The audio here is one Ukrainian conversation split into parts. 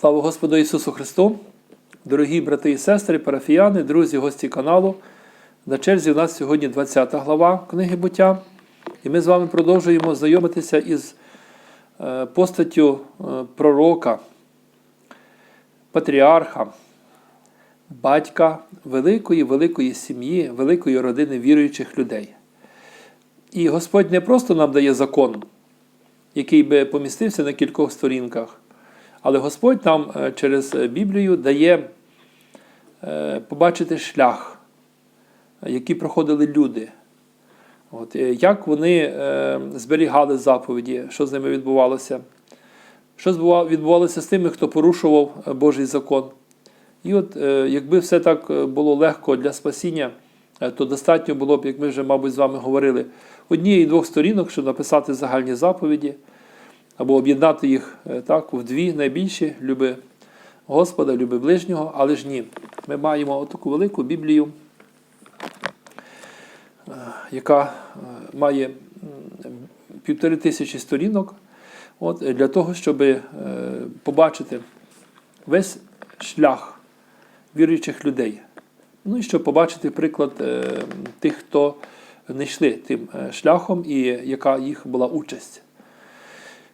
Слава Господу Ісусу Христу! Дорогі брати і сестри, парафіяни, друзі, гості каналу. На черзі у нас сьогодні 20 глава книги буття. І ми з вами продовжуємо знайомитися із е, постаттю е, пророка, патріарха, батька великої, великої сім'ї, великої родини віруючих людей. І Господь не просто нам дає закон, який би помістився на кількох сторінках. Але Господь нам е, через Біблію дає е, побачити шлях, який проходили люди. От, е, Як вони е, зберігали заповіді, що з ними відбувалося, що відбувалося з тими, хто порушував е, Божий закон. І от е, якби все так е, було легко для спасіння, е, то достатньо було б, як ми вже, мабуть, з вами говорили, однієї двох сторінок, щоб написати загальні заповіді або об'єднати їх е, так, в дві найбільші люби Господа, люби ближнього, але ж ні. Ми маємо таку велику Біблію, е, яка е, має півтори тисячі сторінок, от, для того, щоб побачити весь шлях віруючих людей. Ну і щоб побачити приклад тих, хто не йшли тим шляхом і яка їх була участь.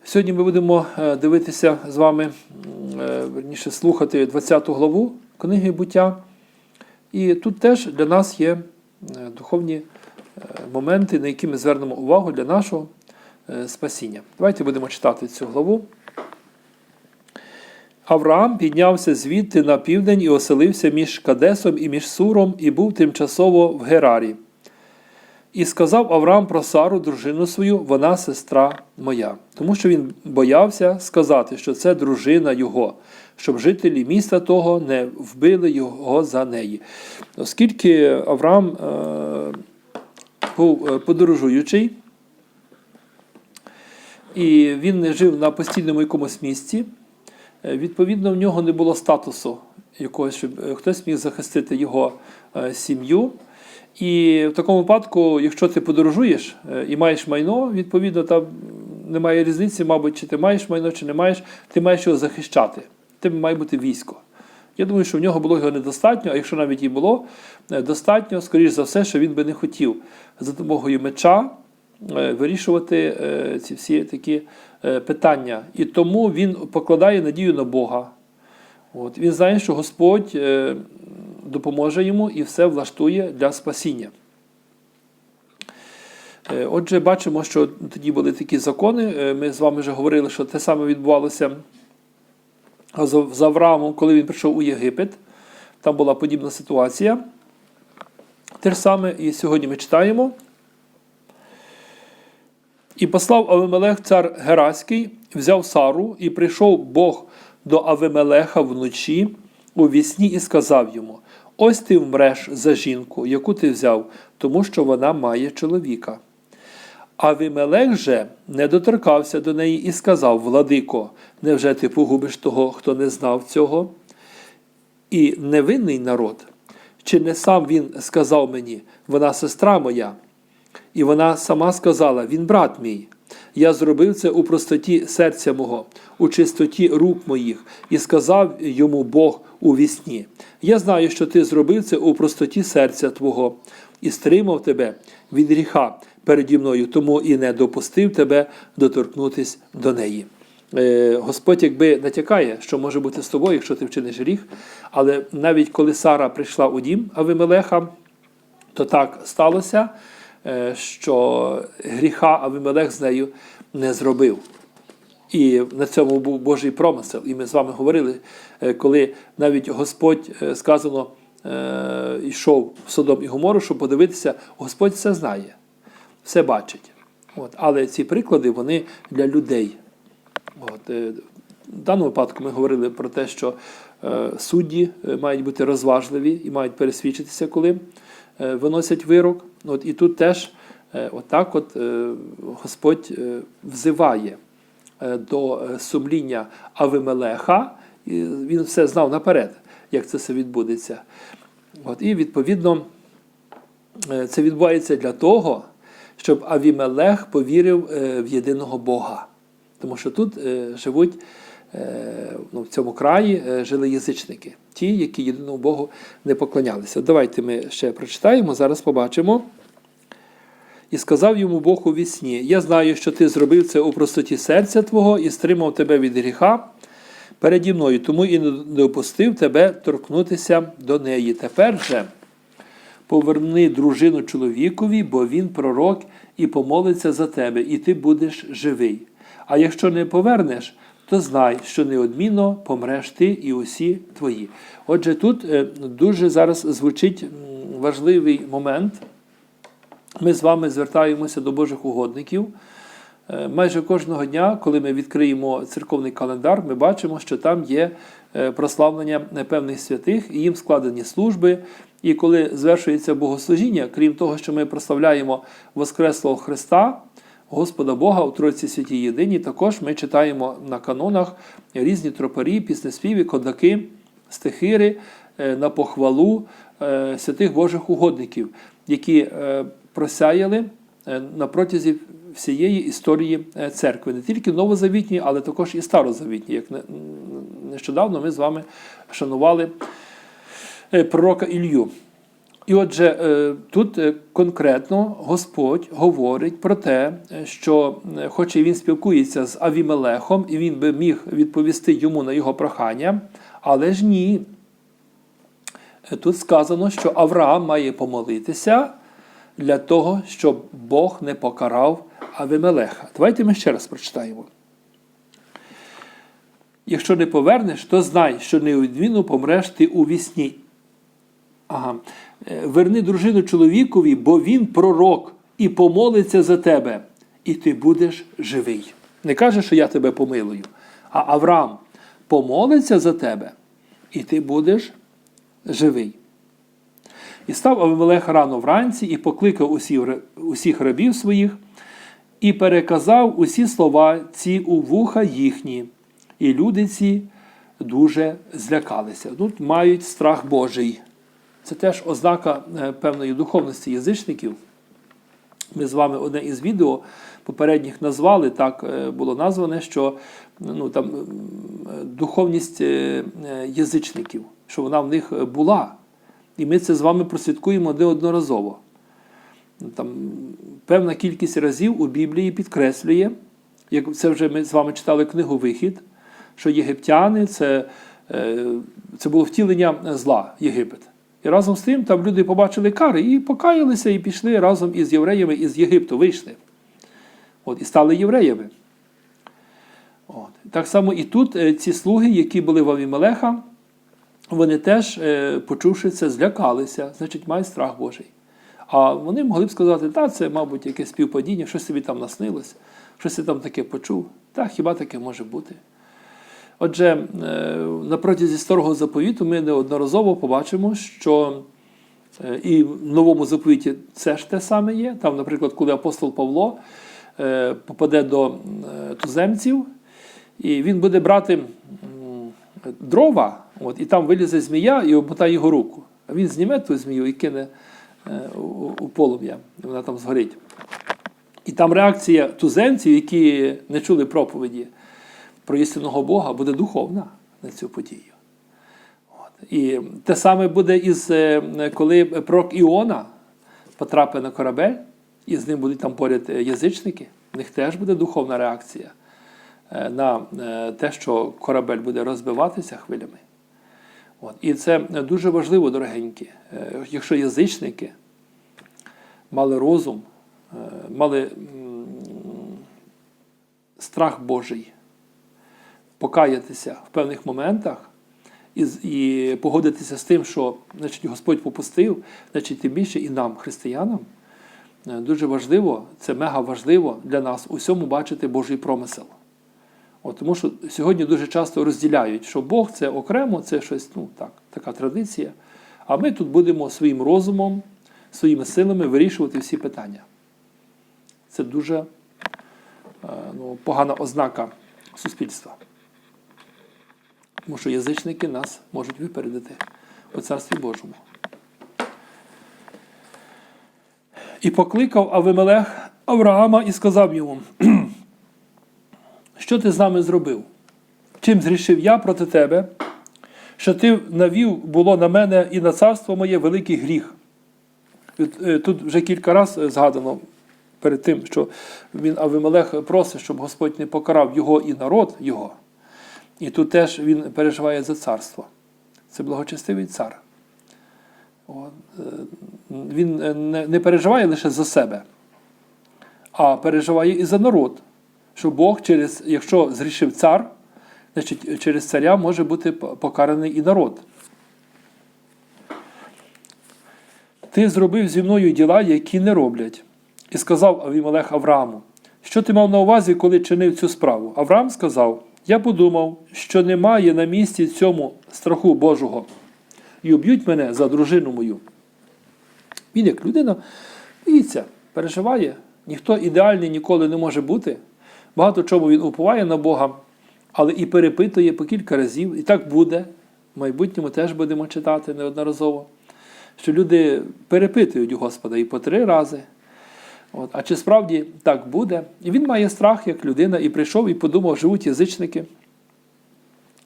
Сьогодні ми будемо е, дивитися з вами, е, верніше слухати 20 главу книги буття. І тут теж для нас є е, духовні моменти, на які ми звернемо увагу для нашого спасіння. Давайте будемо читати цю главу. Авраам піднявся звідти на південь і оселився між Кадесом і між Суром, і був тимчасово в Герарі. І сказав Авраам про Сару, дружину свою, вона сестра моя. Тому що він боявся сказати, що це дружина його, щоб жителі міста того не вбили його за неї. Оскільки Авраам е, був е, подорожуючий, і він не жив на постійному якомусь місці, е, відповідно, в нього не було статусу якогось, щоб е, хтось міг захистити його сім'ю. І в такому випадку, якщо ти подорожуєш е, і маєш майно, відповідно, там немає різниці, мабуть, чи ти маєш майно, чи не маєш, ти маєш його захищати. Тебе має бути військо. Я думаю, що в нього було його недостатньо, а якщо навіть і було е, достатньо, скоріш за все, що він би не хотів за допомогою меча е, вирішувати ці всі такі питання. І тому він покладає надію на Бога. От. Він знає, що Господь допоможе йому і все влаштує для спасіння. Е, Отже, бачимо, що тоді були такі закони. Е, Ми з вами вже говорили, що те саме відбувалося з Авраамом, коли він прийшов у Єгипет. Там була подібна ситуація. Те ж саме і сьогодні ми читаємо. І послав Авимелех цар Гераський, взяв Сару, і прийшов Бог до Авимелеха вночі у вісні і сказав йому: Ось ти вмреш за жінку, яку ти взяв, тому що вона має чоловіка. Авімелех же не доторкався до неї і сказав: Владико, невже ти погубиш того, хто не знав цього? І невинний народ, чи не сам він сказав мені, вона сестра моя? І вона сама сказала: Він брат мій. Я зробив це у простоті серця мого, у чистоті рук моїх, і сказав йому Бог у вісні: Я знаю, що ти зробив це у простоті серця Твого, і стримав тебе від гріха переді мною, тому і не допустив тебе доторкнутись до неї. Е, Господь якби натякає, що може бути з тобою, якщо ти вчиниш гріх, але навіть коли Сара прийшла у дім Авимелеха, то так сталося, що гріха Авимелех з нею не зробив. І на цьому був Божий промисел. І ми з вами говорили, е, коли навіть Господь е, сказано е, йшов в Содом і Гомору, щоб подивитися, Господь все знає, все бачить. От. Але ці приклади вони для людей. От. е, В даному випадку ми говорили про те, що е, судді е, мають бути розважливі і мають пересвідчитися, коли е, виносять вирок. От, і тут теж е, отак от, е, Господь е, взиває до сумління Авимелеха, і він все знав наперед, як це все відбудеться. От, і відповідно це відбувається для того, щоб Авімелех повірив в єдиного Бога. Тому що тут живуть ну, в цьому краї жили язичники, ті, які єдиному Богу не поклонялися. Давайте ми ще прочитаємо, зараз побачимо. І сказав йому Бог у вісні: Я знаю, що ти зробив це у простоті серця Твого і стримав тебе від гріха переді мною, тому і не допустив тебе торкнутися до неї. Тепер же поверни дружину чоловікові, бо він пророк і помолиться за тебе, і ти будеш живий. А якщо не повернеш, то знай, що неодмінно помреш ти і усі твої. Отже, тут е, дуже зараз звучить важливий момент. Ми з вами звертаємося до Божих угодників. Е, Майже кожного дня, коли ми відкриємо церковний календар, ми бачимо, що там є е, прославлення певних святих, і їм складені служби. І коли звершується богослужіння, крім того, що ми прославляємо Воскреслого Христа, Господа Бога у Тройці Святій Єдині, також ми читаємо на канонах різні тропарі, піснеспіви, кодаки, стихири е, на похвалу святих Божих угодників, які просяяли е, на протязі всієї історії е, церкви, не тільки новозавітньої, але також і старозавітньої. Як нещодавно ми з вами шанували е, пророка Ілью. І отже, тут конкретно Господь говорить про те, що, хоч і він спілкується з Авімелехом, і він би міг відповісти йому на його прохання, але ж ні. Тут сказано, що Авраам має помолитися для того, щоб Бог не покарав Авімелеха. Давайте ми ще раз прочитаємо. Якщо не повернеш, то знай, що неодмінно помреш ти у вісні. Ага. Е, Верни дружину чоловікові, бо він пророк і помолиться за тебе, і ти будеш живий. Не каже, що я тебе помилую, а Авраам помолиться за тебе, і ти будеш живий. І став Авимелех рано вранці і покликав усіх, усіх рабів своїх, і переказав усі слова ці у вуха їхні, і люди ці дуже злякалися. Тут мають страх Божий. Це теж ознака е, певної духовності язичників. Ми з вами одне із відео попередніх назвали, так е, було назване, що ну, там, духовність е, язичників, що вона в них була. І ми це з вами прослідкуємо неодноразово. Там, певна кількість разів у Біблії підкреслює, як це вже ми з вами читали книгу Вихід, що єгиптяни це, е, це було втілення зла Єгипет. І разом з тим там люди побачили кари і покаялися, і пішли разом із євреями із Єгипту, вийшли. От, і стали євреями. От. Так само і тут е, ці слуги, які були в Авімелеха, вони теж, е, почувши це, злякалися, значить, мають страх Божий. А вони могли б сказати, та це, мабуть, якесь співпадіння, щось собі там наснилось, щось я там таке почув. Та хіба таке може бути? Отже, е, на протязі старого заповіту ми неодноразово побачимо, що е, і в новому заповіті це ж те саме є. Там, наприклад, коли апостол Павло попаде до туземців, і він буде брати дрова, от, і там вилізе змія і обмотає його руку. А він зніме ту змію і кине е, у, полум'я, і вона там згорить. І там реакція туземців, які не чули проповіді про істинного Бога, буде духовна на цю подію. От. І те саме буде із е, коли пророк Іона потрапить на корабель, і з ним будуть там поряд е, язичники, в них теж буде духовна реакція на е, те, що корабель буде розбиватися хвилями. От. І це дуже важливо, дорогенькі. Е, Якщо язичники мали розум, е, мали страх Божий, покаятися в певних моментах і, і погодитися з тим, що значить, Господь попустив, значить, тим більше і нам, християнам, е, дуже важливо, це мега важливо для нас усьому бачити Божий промисел. От, тому що сьогодні дуже часто розділяють, що Бог це окремо, це щось, ну так, така традиція. А ми тут будемо своїм розумом, своїми силами вирішувати всі питання. Це дуже е, ну, погана ознака суспільства. Тому що язичники нас можуть випередити у Царстві Божому. І покликав Авимелех Авраама і сказав йому, що ти з нами зробив? чим зрішив я проти тебе, що ти навів було на мене і на царство моє великий гріх. Е, Тут вже кілька разів згадано перед тим, що він Авимелех просить, щоб Господь не покарав його і народ його. І тут теж він переживає за царство. Це благочестивий цар. Е, Він е, не переживає лише за себе, а переживає і за народ. Що Бог, через, якщо зрішив цар, значить через царя може бути покараний і народ. Ти зробив зі мною діла, які не роблять. І сказав Авімелех Аврааму, що ти мав на увазі, коли чинив цю справу? Авраам сказав: Я подумав, що немає на місці цьому страху Божого, і уб'ють мене за дружину мою. Він, як людина, боїться, переживає. Ніхто ідеальний ніколи не може бути. Багато чому він уповає на Бога, але і перепитує по кілька разів. І так буде. В майбутньому теж будемо читати неодноразово. Що люди перепитують Господа і по три рази. От. А чи справді так буде? І він має страх, як людина, і прийшов і подумав, живуть язичники,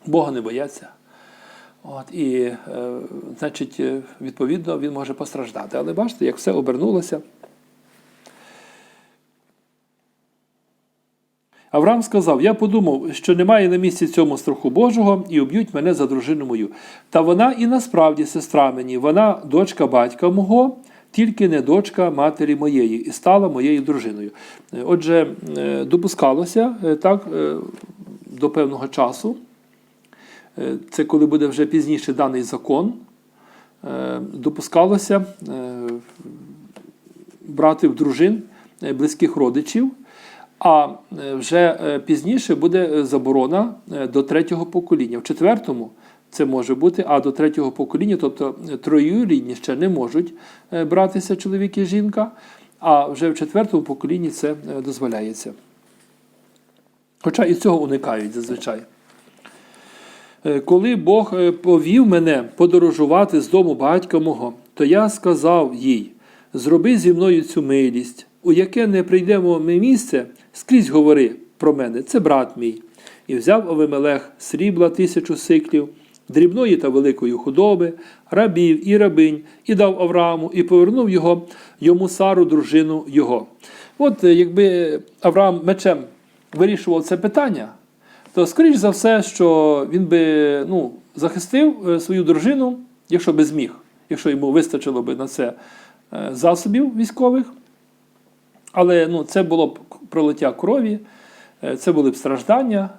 Бога не бояться. От, І, е, значить, е, відповідно, він може постраждати. Але бачите, як все обернулося. Авраам сказав: Я подумав, що немає на місці цьому страху Божого, і уб'ють мене за дружину мою. Та вона і насправді сестра мені, вона дочка батька мого, тільки не дочка матері моєї, і стала моєю дружиною. Отже, е, допускалося е, так е, до певного часу. Це коли буде вже пізніше даний закон, допускалося брати в дружин близьких родичів. А е, вже е, пізніше буде е, заборона до третього покоління. В четвертому це може бути, а до третього покоління, тобто троюрідні ще не можуть братися чоловік і жінка, а вже в четвертому поколінні це дозволяється. Хоча і цього уникають зазвичай. Коли Бог повів мене подорожувати з дому батька мого, то я сказав їй: зроби зі мною цю милість, у яке не прийдемо ми місце, скрізь говори про мене, це брат мій. І взяв Авимелех срібла тисячу сиклів, дрібної та великої худоби, рабів і рабинь, і дав Аврааму, і повернув його йому Сару, дружину його. От е, якби Авраам мечем вирішував це питання, то скоріш за все, що він би ну, захистив е, свою дружину, якщо би зміг, якщо йому вистачило би на це е, засобів військових. Але ну, це було б пролиття крові, е, це були б страждання.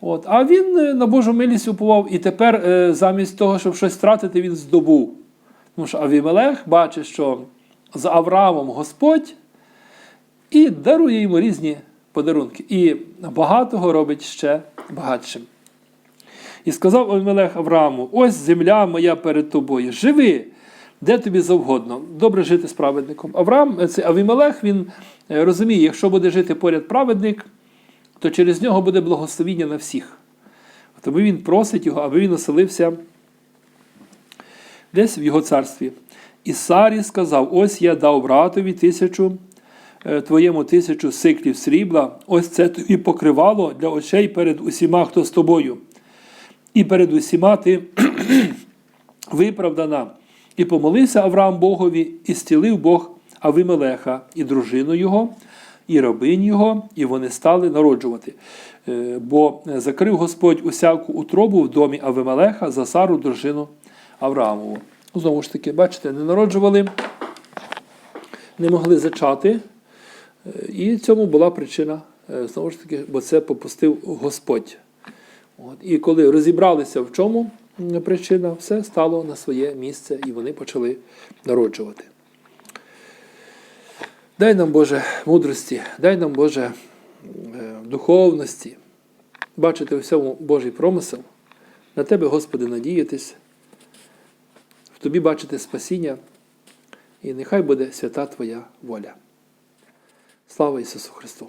От. А він е, на Божу милість уповав, і тепер е, замість того, щоб щось втратити, він здобув. Тому що Авімелех бачить, що за Авраамом Господь і дарує йому різні подарунки. І багатого робить ще багатшим. І сказав Авімелех Аврааму: ось земля моя перед тобою. Живи, де тобі завгодно. Добре жити з праведником. Авраам, це Авімелех, він е, розуміє, якщо буде жити поряд праведник, то через нього буде благословіння на всіх. Тому він просить його, аби він оселився десь в його царстві. І Сарі сказав: Ось я дав братові тисячу, е, твоєму тисячу сиклів срібла, ось це тобі покривало для очей перед усіма, хто з тобою. І перед усіма ти виправдана. І помолився Авраам Богові, і стілив Бог Авимелеха і дружину його, і рабинь його, і вони стали народжувати. Е, Бо закрив Господь усяку утробу в домі Авимелеха за Сару, дружину Авраамову. Знову ж таки, бачите, не народжували, не могли зачати. Е, І цьому була причина, е, знову ж таки, бо це попустив Господь. От. І коли розібралися, в чому причина, все стало на своє місце і вони почали народжувати. Дай нам Боже мудрості, дай нам Боже е, духовності, бачити у всьому Божий промисел, на Тебе, Господи, надіятись, в Тобі бачити спасіння, і нехай буде свята Твоя воля. Слава Ісусу Христу!